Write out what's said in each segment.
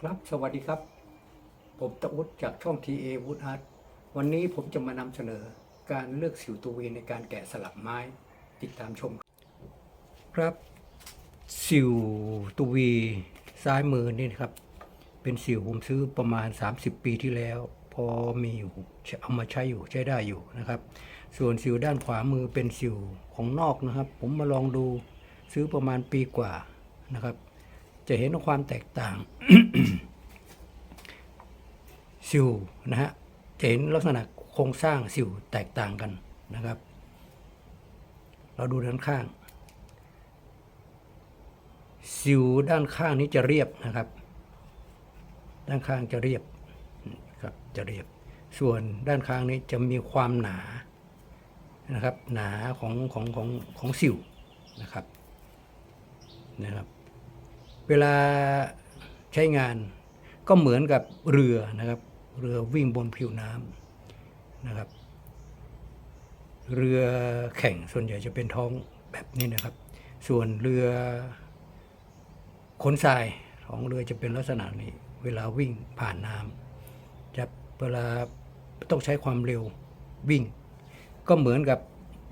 ครับสวัสดีครับ ผมตะอุดจากช่อง TA Wood Art วันนี้ผมจะมานำเสนอการเลือกสิวตัววีในการแกะสลักไม้ติดตามชม ครับ สิวตัววีซ้ายมือนี่นะครับ เป็นสิวผมซื้อประมาณ 30 ปีที่แล้ว พอมีอยู่เอามาใช้อยู่ใช้ได้อยู่นะครับ ส่วนสิวด้านขวามือเป็นสิวของนอกนะครับ ผมมาลองดูซื้อประมาณปีกว่านะครับ จะเห็นความแตกต่างสิวนะฮะจะเห็นลักษณะโครงสร้างสิวแตกต่างกันนะครับ เราดูด้านข้าง สิวด้านข้างนี้จะเรียบนะครับ ด้านข้างจะเรียบครับจะเรียบ ส่วนด้านข้างนี้จะมีความหนานะครับ หนาของของของของสิวนะครับนะครับ เวลาใช้งานก็เหมือนกับเรือนะครับ เรือวิ่งบนผิวน้ำนะครับ เรือแข่งส่วนใหญ่จะเป็นท้องแบบนี้นะครับ ส่วนเรือขนทรายของเรือจะเป็นลักษณะนี้ เวลาวิ่งผ่านน้ำจะเวลาต้องใช้ความเร็ววิ่ง ก็เหมือนกับ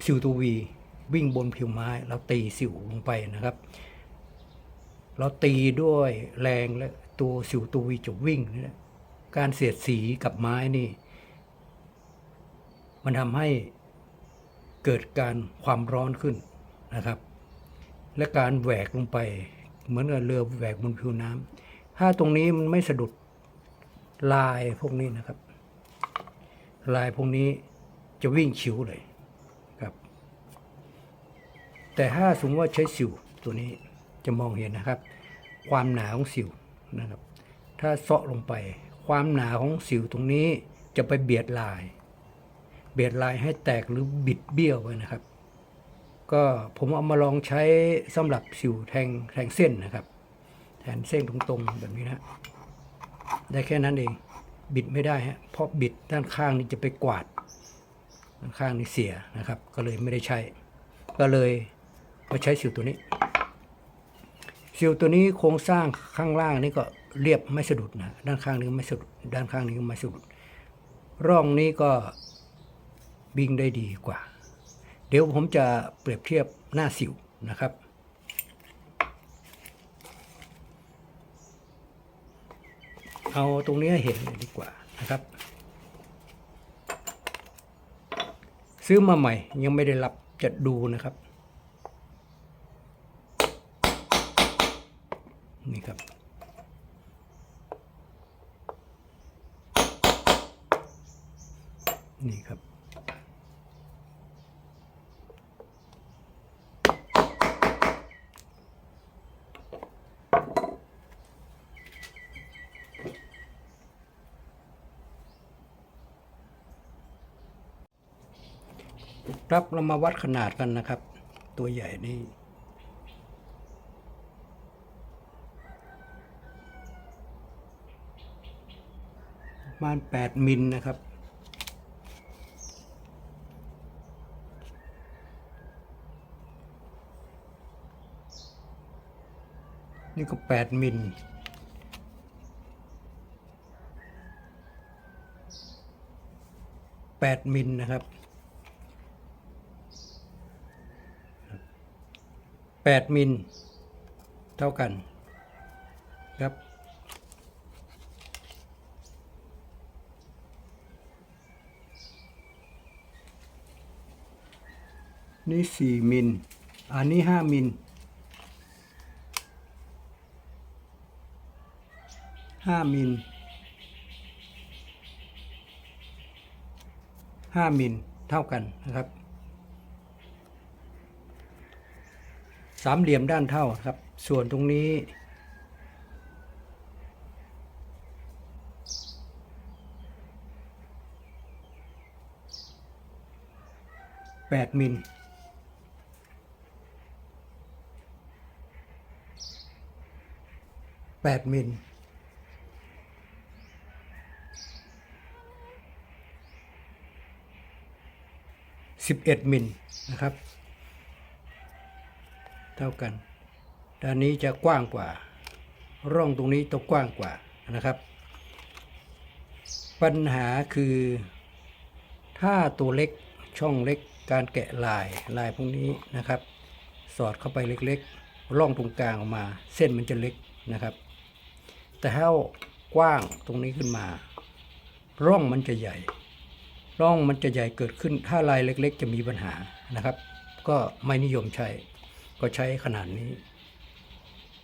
สิวตูวีวิ่งบนผิวไม้เราตีสิวลงไปนะครับ เราตีด้วยแรงและตัวสิวตัววีจะวิ่งนี่แหละการเสียดสีกับไม้นี่ มันทำให้เกิดการความร้อนขึ้นนะครับ และการแหวกลงไป เหมือนกับเรือแหวกบนผิวน้ำถ้าตรงนี้มันไม่สะดุดลายพวกนี้นะครับ ลายพวกนี้จะวิ่งชิวเลยครับ แต่ถ้าสมมติว่าใช้สิวตัวนี้ จะมองเห็นนะครับ ความหนาของสิวนะครับ ถ้าเซาะลงไป ความหนาของสิวตรงนี้จะไปเบียดลาย เบียดลายให้แตกหรือบิดเบี้ยวไปนะครับ ก็ผมเอามาลองใช้สำหรับสิวแทงแทงเส้นนะครับแทนเส้นตรงๆแบบนี้นะได้แค่นั้นเองบิดไม่ได้ฮะเพราะบิดด้านข้างนี้จะไปกวาดด้านข้างนี้เสียนะครับ ก็เลยไม่ได้ใช้ ก็เลยมาใช้สิวตัวนี้ สิวตัวนี้โครงสร้างข้างล่างนี่ก็เรียบไม่สะดุดนะด้านข้างนี้ไม่สะดุดด้านข้างนี้ไม่สะดุด ร่องนี้ก็บิงได้ดีกว่า เดี๋ยวผมจะเปรียบเทียบหน้าสิวนะครับ เอาตรงนี้เห็นดีกว่านะครับ ซื้อมาใหม่ยังไม่ได้รับจะดูนะครับ นี่ครับ นี่ครับ ครับเรามาวัดขนาดกันนะครับ ตัวใหญ่นี่ ประมาณ 8 มิลนะครับ นี่ก็ 8 มิล8มิลนะครับ8มิลเท่ากันครับ นี่สี่มิล อันนี้ห้ามิลห้ามิลห้ามิลเท่ากันนะครับ สามเหลี่ยมด้านเท่าครับ ส่วนตรงนี้ แปดมิล แปดมิลสิบเอ็ดมิลนะครับ เท่ากัน ด้านนี้จะกว้างกว่า ร่องตรงนี้ต้องกว้างกว่านะครับ ปัญหาคือ ถ้าตัวเล็กช่องเล็กการแกะลายลายพวกนี้นะครับ สอดเข้าไปเล็กๆ ร่องตรงกลางออกมา เส้นมันจะเล็กนะครับ แต่ถ้ากว้างตรงนี้ขึ้นมา ร่องมันจะใหญ่ ร่องมันจะใหญ่เกิดขึ้น ถ้าลายเล็ก ๆ จะมีปัญหานะครับ ก็ไม่นิยมใช้ ก็ใช้ขนาดนี้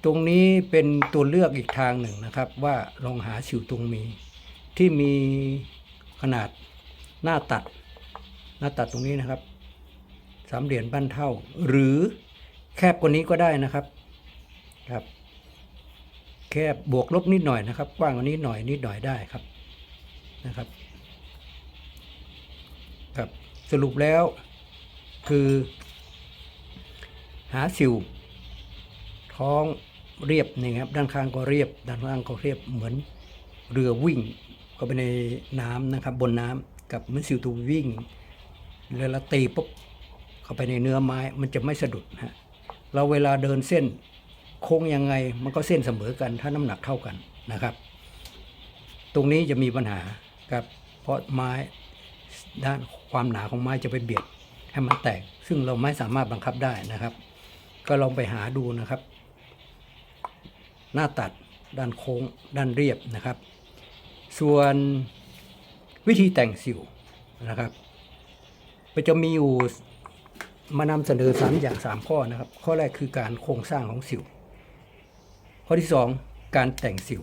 ตรงนี้เป็นตัวเลือกอีกทางหนึ่งนะครับ ว่าลองหาสิวตรงมี ที่มีขนาดหน้าตัด หน้าตัดตรงนี้นะครับสามเหรียญบ้านเท่า หรือแคบกว่านี้ก็ได้นะครับครับ แคบบวกลบนิดหน่อยนะครับ กว้างกว่านี้หน่อยนิดหน่อยได้ครับนะครับ ครับสรุปแล้ว คือ หาสิว ท้องเรียบนี่ครับ ด้านข้างก็เรียบ ด้านล่างก็เรียบเหมือนเรือวิ่งเข้าไปในน้ำนะครับ บนน้ำกับเหมือนสิวตัววิ่งเรือละตีปุ๊บเข้าไปในเนื้อไม้มันจะไม่สะดุดฮะเราเวลาเดินเส้น โค้งยังไงมันก็เส้นเสมอกัน ถ้าน้ำหนักเท่ากันนะครับ ตรงนี้จะมีปัญหาครับเพราะไม้ด้านความหนาของไม้จะไปเบียดให้มันแตก ซึ่งเราไม่สามารถบังคับได้นะครับ ก็ลองไปหาดูนะครับ หน้าตัดด้านโค้งด้านเรียบนะครับ ส่วนวิธีแต่งสิวนะครับมันจะมีอยู่มานำเสนอสามอย่างสามข้อนะครับ ข้อแรกคือการโครงสร้างของสิว ข้อที่สองการแต่งสิว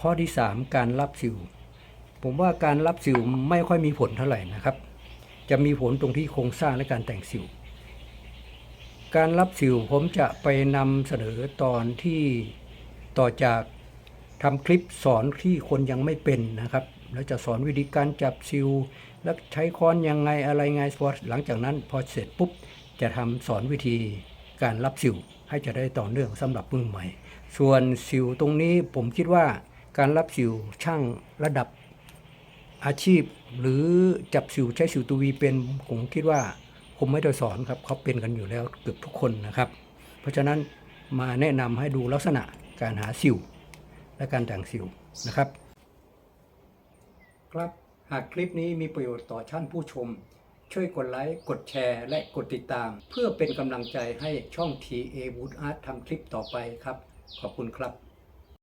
ข้อที่สามการรับสิว ผมว่าการรับสิวไม่ค่อยมีผลเท่าไหร่นะครับ จะมีผลตรงที่โครงสร้างและการแต่งสิว การรับสิวผมจะไปนำเสนอตอนที่ต่อจากทำคลิปสอนที่คนยังไม่เป็นนะครับ แล้วจะสอนวิธีการจับสิวแล้วใช้ค้อนยังไงอะไรไงพอหลังจากนั้นพอเสร็จปุ๊บ จะทำสอนวิธีการรับสิวให้จะได้ต่อเนื่องสำหรับมือใหม่ ส่วนสิวตรงนี้ผมคิดว่าการรับสิวช่างระดับอาชีพ หรือจับสิวใช้สิวตัววีเป็นผมคิดว่าผมไม่ได้สอนครับเขาเป็นกันอยู่แล้วเกือบทุกคนนะครับ เพราะฉะนั้นมาแนะนำให้ดูลักษณะการหาสิว และการแต่งสิวนะครับ ครับหากคลิปนี้มีประโยชน์ต่อท่านผู้ชม ช่วยกดไลค์ กดแชร์ และกดติดตาม เพื่อเป็นกำลังใจให้ช่อง TA Wood Art ทำคลิปต่อไปครับ ขอบคุณครับ